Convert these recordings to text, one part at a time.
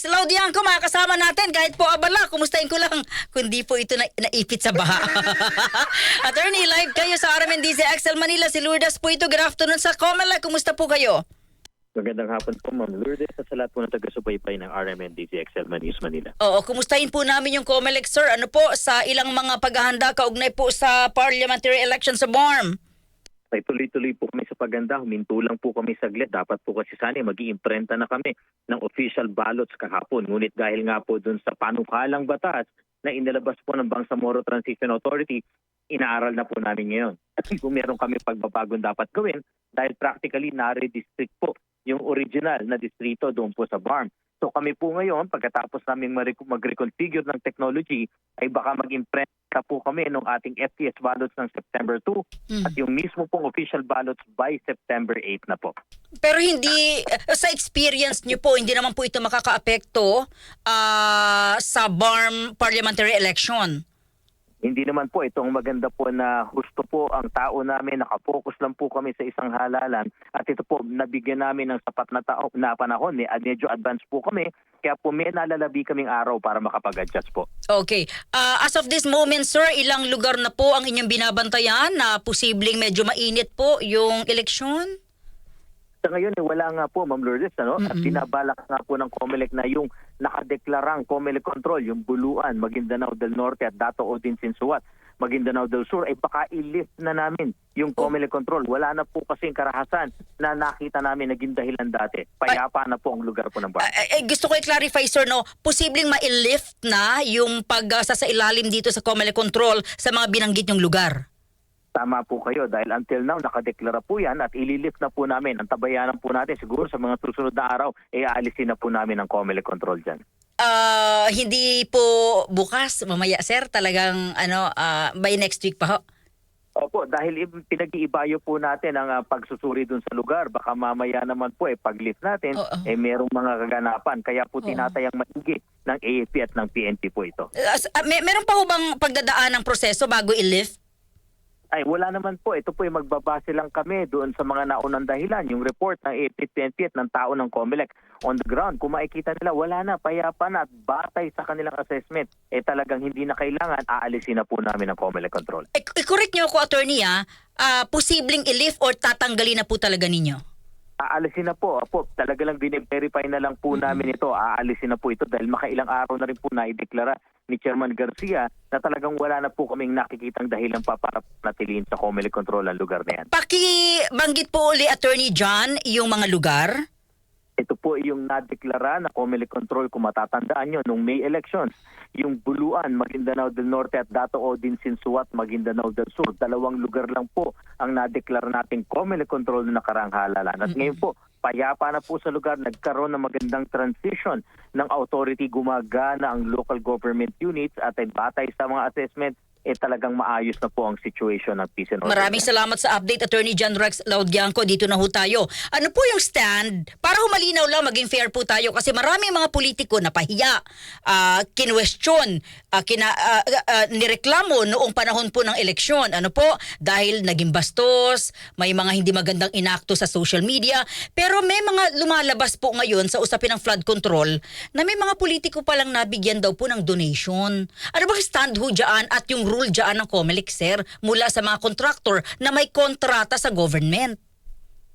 Rex Laudianco, mga kasama natin. Kahit po abala, kumustahin ko lang. Kundi po ito na, naipit sa baha. Attorney, live kayo sa RMNDC XL Manila. Si Lourdes po ito. Good afternoon sa Comela. Kumusta po kayo? Magandang hapon po, Ma'am Lourdes, at sa lahat po na taga-subaybay ng RMNDC XL Manis Manila. Oo, kumustahin po namin yung COMELEC, sir. Ano po, sa ilang mga paghahanda kaugnay po sa parliamentary election sa BARM? Ay tuloy-tuloy po kami sa paganda, huminto lang po kami saglit. Dapat po kasi sana mag iimprenta na kami ng official ballots kahapon. Ngunit dahil nga po dun sa panukalang batas na inilabas po ng Bangsamoro Transition Authority, inaaral na po namin ngayon. At kung meron kami pagbabagong dapat gawin, dahil practically nare-district po yung original na distrito doon po sa BARM. So kami po ngayon, pagkatapos namin mag- mag-reconfigure ng technology, ay baka mag-imprenta po kami ng ating FTS ballots ng September 2 Hmm. at yung mismo pong official ballots by September 8 na po. Pero hindi, eh, sa experience nyo po, hindi naman po ito makakaapekto ah, sa BARM parliamentary election. Hindi naman po itong maganda po na gusto po ang tao namin, nakapokus lang po kami sa isang halalan at ito po nabigyan namin ng sapat na, tao, na panahon, eh, medyo advance po kami, kaya po may nalalabi kaming araw para makapag-adjust po. Okay. Ah, as of this moment, sir, ilang lugar na po ang inyong binabantayan na posibleng medyo mainit po yung eleksyon? Sa ngayon, eh, wala nga po, Ma'am Lourdes, ano? At Mm-mm. binabalak nga po ng COMELEC na yung nakadeklarang COMELEC control, yung Buluan, Maguindanao del Norte at Dato Odin Sinsuat, Maguindanao del Sur, ay baka i-lift na namin yung COMELEC control. Wala na po kasing karahasan na nakita namin naging dahilan dati. Payapa na po ang lugar po ng bayan. eh, gusto ko i-clarify, sir, no? Posibleng ma-lift na yung pag-sasailalim dito sa Comelec Control sa mga binanggit yung lugar. Tama po kayo dahil until now nakadeklara po yan at ililift na po namin. Ang tabayanan po natin siguro sa mga susunod na araw, eh aalisin na po namin ang COMELEC control dyan. Ah, hindi po bukas, mamaya, sir, talagang ano, ah, by next week pa ho. Opo, dahil pinag-iibayo po natin ang ah, pagsusuri dun sa lugar. Baka mamaya naman po, eh, pag-lift natin, Oo. eh merong mga kaganapan. Kaya po Oo. tinatayang maigi ng AFP at ng PNP po ito. Ah, may, meron pa ho bang pagdadaan ng proseso bago i-lift? Ay, wala naman po. Ito po, eh, magbabase lang kami doon sa mga naunang dahilan. Yung report ng AFP at PNP at ng tao ng COMELEC on the ground. Kung makikita nila, wala na, payapa na at batay sa kanilang assessment, eh talagang hindi na kailangan, aalisin na po namin ang COMELEC control. I-correct niyo ako, attorney, ah, Ah, posibleng i-lift or tatanggalin na po talaga ninyo? Aalisin na po. Apo, talaga lang bine-verify na lang po namin ito. Aalisin na po ito dahil makailang araw na rin po na ideklara ni Chairman Garcia na talagang wala na po kaming nakikitang dahilan pa para natiliin sa Comelec Control ang lugar na yan. Pakibanggit po uli, attorney John, yung mga lugar. Ito po yung nadeklara na Comelec Control kung matatandaan nyo nung May elections. Yung Buluan, Maguindanao del Norte at Dato Odin Sinsuat, Maguindanao del Sur. Dalawang lugar lang po ang nadeklara nating Comelec Control na nakarang halalan. At ngayon po, payapa na po sa lugar, nagkaroon ng magandang transition ng authority, gumagana ang local government units at ay batay sa mga assessment, eh talagang maayos na po ang situation ng peace and order. Maraming salamat sa update, Attorney John Rex Laudianco. Dito na ho tayo. Ano po yung stand? Para humalinaw lang, maging fair po tayo kasi maraming mga politiko na pahiya, uh, kinwestiyon, ah, kina, ah, ah, nireklamo noong panahon po ng eleksyon. Ano po? Dahil naging bastos, may mga hindi magandang inakto sa social media. Pero may mga lumalabas po ngayon sa usapin ng flood control na may mga politiko palang nabigyan daw po ng donation. Ano ba stand ho dyan at yung rule dyan ng COMELEC, sir, mula sa mga contractor na may kontrata sa government?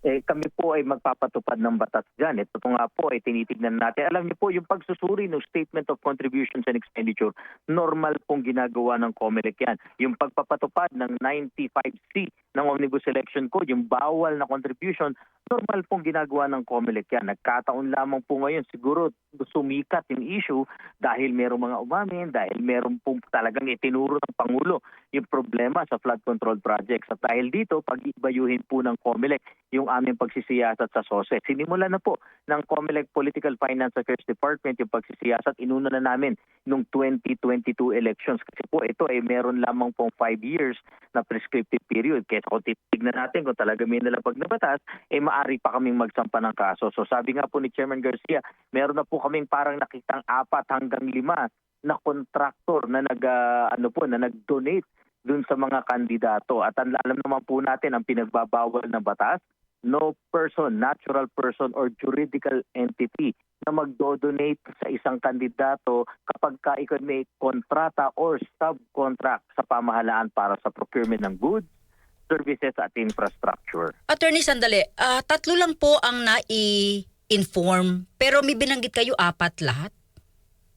eh, kami po ay magpapatupad ng batas dyan. Ito po nga po ay tinitignan natin. Alam niyo po, yung pagsusuri ng Statement of Contributions and Expenditure, normal pong ginagawa ng COMELEC yan. Yung pagpapatupad ng 95C ng Omnibus Election Code, yung bawal na contribution, normal pong ginagawa ng COMELEC yan. Nagkataon lamang po ngayon, siguro sumikat yung issue dahil merong mga umamin, dahil meron pong talagang itinuro ng Pangulo yung problema sa flood control projects. At dahil dito, pag-ibayuhin po ng COMELEC yung aming pagsisiyasat sa SOSE. Sinimula na po ng COMELEC Political Finance Affairs Department yung pagsisiyasat. Inuna na namin nung 2022 elections. Kasi po ito ay meron lamang pong 5 years na prescriptive period. Kaya kung titignan natin kung talaga may nalabag na batas, eh maari pa kaming magsampa ng kaso. So sabi nga po ni Chairman Garcia, meron na po kaming parang nakitang apat hanggang lima na contractor na nag ah, ano po na nag-donate dun sa mga kandidato at alam naman po natin ang pinagbabawal na batas no person, natural person or juridical entity na magdo-donate sa isang kandidato kapag ka may kontrata or subcontract sa pamahalaan para sa procurement ng goods, services at infrastructure. Attorney Sandali, ah, tatlo lang po ang nai-inform pero may binanggit kayo apat lahat.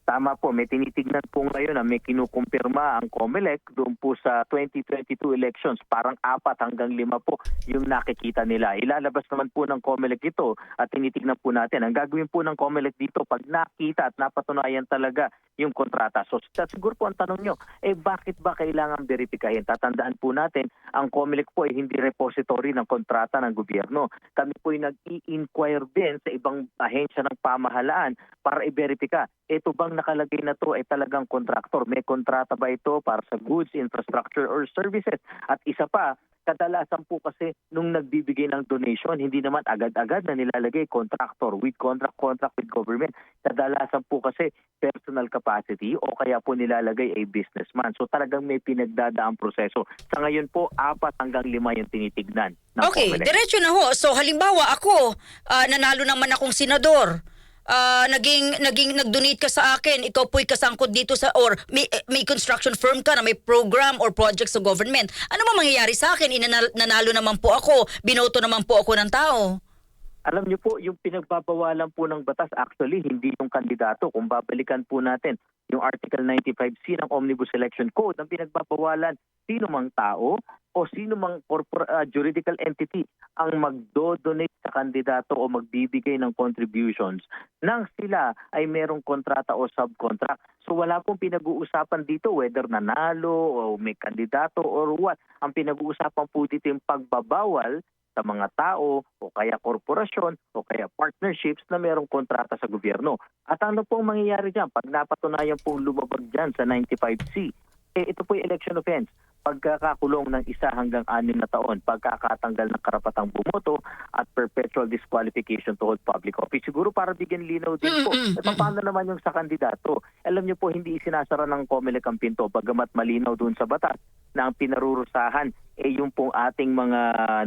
Tama po, may tinitignan po ngayon na may kinukumpirma ang COMELEC doon po sa 2022 elections. Parang apat hanggang lima po yung nakikita nila. Ilalabas naman po ng COMELEC ito at tinitignan po natin. Ang gagawin po ng COMELEC dito pag nakita at napatunayan talaga yung kontrata. So siguro po ang tanong nyo, eh bakit ba kailangan verifikahin? Tatandaan po natin, ang COMELEC po ay hindi repository ng kontrata ng gobyerno. Kami po ay nag-i-inquire din sa ibang ahensya ng pamahalaan para i-verifika. Ito bang nakalagay na to ay talagang kontraktor? May kontrata ba ito para sa goods, infrastructure, or services? At isa pa, kadalasan po kasi nung nagbibigay ng donation, hindi naman agad-agad na nilalagay contractor with contract, contract with government. Kadalasan po kasi personal capacity o kaya po nilalagay ay businessman. So talagang may pinagdadaang proseso. Sa ngayon po, apat hanggang lima yung tinitignan. Okay, diretso na ho. So halimbawa ako, ah, nanalo naman akong senador. Ah, naging naging nag-donate ka sa akin, ikaw po'y kasangkot dito sa or may, may construction firm ka na may program or project sa government. Ano ba mangyayari sa akin? Inanal, nanalo naman po ako, binoto naman po ako ng tao. Alam niyo po, yung pinagbabawalan po ng batas actually hindi yung kandidato. Kung babalikan po natin yung Article 95C ng Omnibus Election Code, ang pinagbabawalan sino mang tao o sino mang corpor- ah, juridical entity ang magdo-donate sa kandidato o magbibigay ng contributions nang sila ay merong kontrata o subcontract. So wala pong pinag-uusapan dito whether nanalo o may kandidato or what. Ang pinag-uusapan po dito yung pagbabawal sa mga tao o kaya korporasyon o kaya partnerships na merong kontrata sa gobyerno. At ano pong mangyayari dyan pag napatunayan pong lumabag dyan sa 95C? Eh, ito po yung election offense. Pagkakakulong ng isa hanggang anim na taon, pagkakatanggal ng karapatang bumoto at perpetual disqualification to hold public office. Siguro para bigyan linaw din po. Mm, mm, Eh, paano naman yung sa kandidato? Alam niyo po, hindi isinasara ng COMELEC ang pinto, bagamat malinaw doon sa batas na ang pinarurusahan ay yung pong ating mga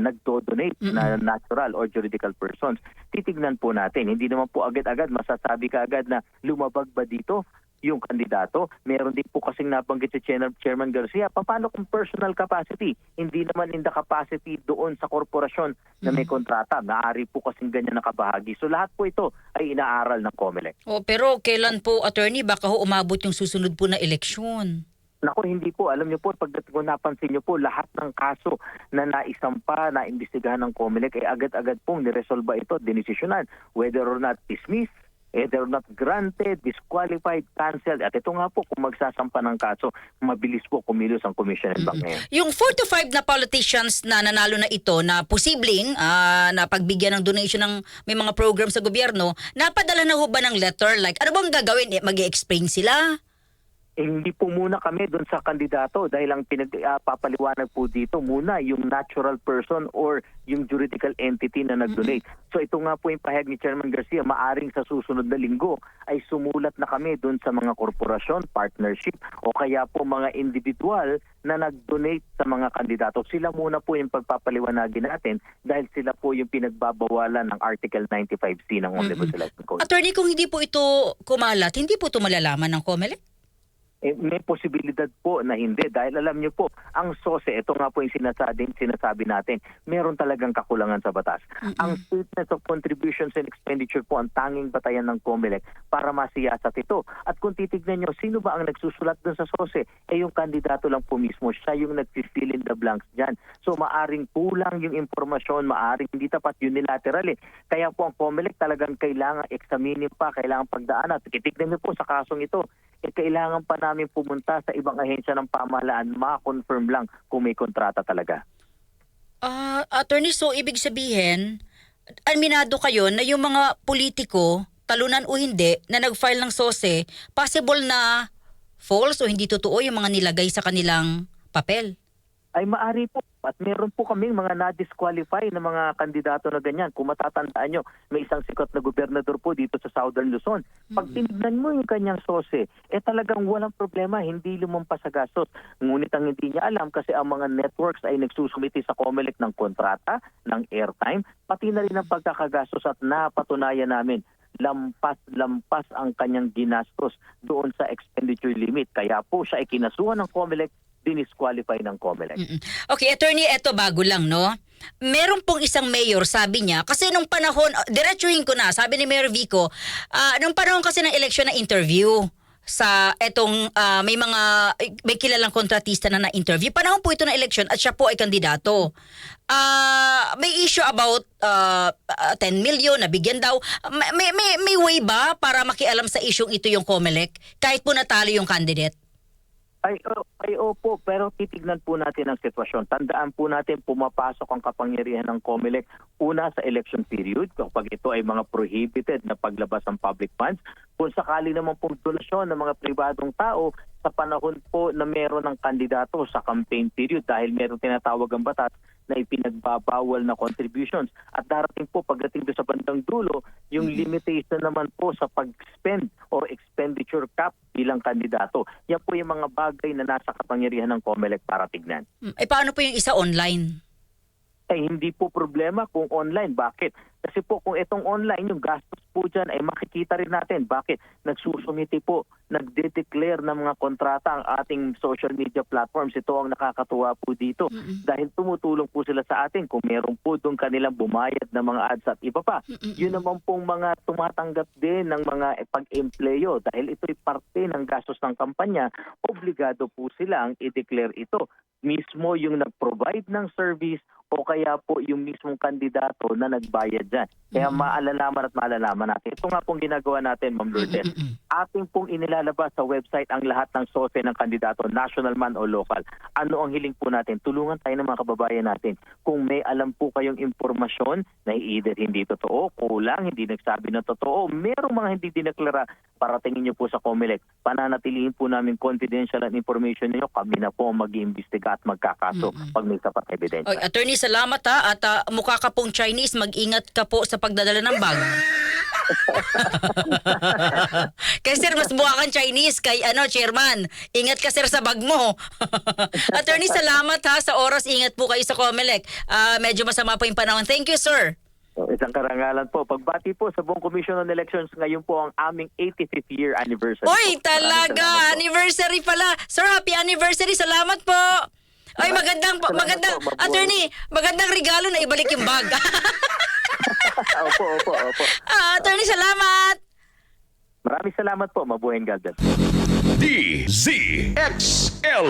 nagdo-donate na natural or juridical persons. Titignan po natin. Hindi naman po agad-agad masasabi ka agad na lumabag ba dito yung kandidato. Meron din po kasing nabanggit si Chairman, Chairman Garcia. Paano kung personal capacity? Hindi naman in the capacity doon sa korporasyon na may kontrata. Naari po kasing ganyan nakabahagi. So lahat po ito ay inaaral ng COMELEC. Oh, pero kailan po attorney baka ho umabot yung susunod po na eleksyon? Nako, hindi po. Alam niyo po, pag kung napansin niyo po, lahat ng kaso na naisampa, na imbestigahan ng COMELEC, ay agad-agad pong niresolba ito, dinesisyonan. Whether or not dismissed, or not granted, disqualified, cancelled. At ito nga po, kung magsasampa ng kaso, mabilis po kumilos ang Commission ngayon. Yung 4 to 5 na politicians na nanalo na ito na posibleng ah, na pagbigyan ng donation ng may mga program sa gobyerno, napadala na ho ba ng letter? Like, ano bang gagawin? Eh, Mag-explain sila? Eh, hindi po muna kami doon sa kandidato dahil ang pinagpapaliwanag po dito muna yung natural person or yung juridical entity na nag-donate. So ito nga po yung pahayag ni Chairman Garcia, maaring sa susunod na linggo ay sumulat na kami doon sa mga korporasyon, partnership o kaya po mga individual na nag-donate sa mga kandidato. Sila muna po yung pagpapaliwanagin natin dahil sila po yung pinagbabawalan ng Article 95C ng Omnibus Election Code. Attorney, kung hindi po ito kumalat, hindi po ito malalaman ng COMELEC? Eh, may posibilidad po na hindi. Dahil alam niyo po ang SOSE ito nga po yung sinasabi, sinasabi natin meron talagang kakulangan sa batas. Ang statement of contributions and expenditure po ang tanging batayan ng COMELEC para masiyasat ito. At kung titignan niyo sino ba ang nagsusulat dun sa SOSE? Eh yung kandidato lang po mismo. Siya yung nag-fill in the blanks dyan. So maaring kulang yung impormasyon maaring hindi tapat unilateral eh. Kaya po ang COMELEC talagang kailangan examinin pa kailangan pagdaan at titignan niyo po sa kasong ito eh kailangan pa namin pumunta sa ibang ahensya ng pamahalaan, ma-confirm lang kung may kontrata talaga. Ah, attorney, so ibig sabihin, aminado kayo na yung mga politiko, talunan o hindi, na nag-file ng SOSE, possible na false o hindi totoo yung mga nilagay sa kanilang papel? Ay maari po. At meron po kaming mga na-disqualify na mga kandidato na ganyan. Kung matatandaan nyo, may isang sikat na gobernador po dito sa Southern Luzon. Pag tinignan mo yung kanyang sose, eh talagang walang problema, hindi lumampas sa gastos. Ngunit ang hindi niya alam kasi ang mga networks ay nagsusumiti sa COMELEC ng kontrata, ng airtime, pati na rin ang pagkakagastos at napatunayan namin lampas-lampas ang kanyang ginastos doon sa expenditure limit. Kaya po siya ay kinasuhan ng COMELEC, dinisqualify ng COMELEC. Okay, attorney, eto bago lang, no? Meron pong isang mayor, sabi niya, kasi nung panahon, uh, diretsuhin ko na, sabi ni Mayor Vico, ah, nung panahon kasi ng election na interview, sa etong ah, may mga may kilalang kontratista na na-interview. Panahon po ito ng election at siya po ay kandidato. Ah, may issue about ah, ah, 10 million na bigyan daw. May, may, may, way ba para makialam sa isyong ito yung COMELEC kahit po natalo yung candidate? Ay, o- ay opo, pero titignan po natin ang sitwasyon. Tandaan po natin pumapasok ang kapangyarihan ng COMELEC una sa election period kapag ito ay mga prohibited na paglabas ng public funds. Kung sakali naman pong donasyon ng mga pribadong tao sa panahon po na meron ng kandidato sa campaign period dahil meron tinatawag ang batas na ipinagbabawal na contributions. At darating po pagdating doon sa bandang dulo, yung limitation naman po sa pag-spend o expenditure cap bilang kandidato. Yan po yung mga bagay na nasa kapangyarihan ng COMELEC para tignan. Mm, Eh paano po yung isa online? Ay hindi po problema kung online. Bakit? Kasi po kung itong online, yung gastos po dyan ay makikita rin natin. Bakit? Nagsusumiti po, nagde-declare ng mga kontrata ang ating social media platforms. Ito ang nakakatuwa po dito. Dahil tumutulong po sila sa atin kung meron po doon kanilang bumayad ng mga ads at iba pa. Yun naman pong mga tumatanggap din ng mga pag-empleyo. Dahil ito'y parte ng gastos ng kampanya, obligado po silang i-declare ito. Mismo yung nag-provide ng service o kaya po yung mismong kandidato na nagbayad dyan. Kaya maalalaman at maalalaman natin. Ito nga pong ginagawa natin, Ma'am Lourdes. Ating pong inilalabas sa website ang lahat ng sose ng kandidato, national man o local. Ano ang hiling po natin? Tulungan tayo ng mga kababayan natin. Kung may alam po kayong impormasyon na either hindi totoo, kulang, hindi nagsabi ng totoo, merong mga hindi dineklara, paratingin nyo po sa COMELEC. Pananatilihin po namin confidential ang information niyo. Kami na po mag-iimbestiga at magkakaso pag may sapat. Oy, attorney, salamat ha. At ah, mukha ka pong Chinese, mag-ingat ka po sa pagdadala ng bag. kay sir, mas mukha kang Chinese kay ano, chairman. Ingat ka sir sa bag mo. attorney, salamat ha sa oras. Ingat po kayo sa Comelec. Ah, medyo masama po yung panahon. Thank you, sir. So, isang karangalan po. Pagbati po sa buong Commission on Elections, ngayon po ang aming 85th year anniversary. Maraming talaga. Anniversary pala. Sir, happy anniversary. Salamat po. Ay, magandang, salamat magandang, po, mabuhay. attorney, magandang regalo na ibalik yung bag. opo, opo, opo. ah, attorney, salamat. Maraming salamat po. Mabuhay God bless. DZXL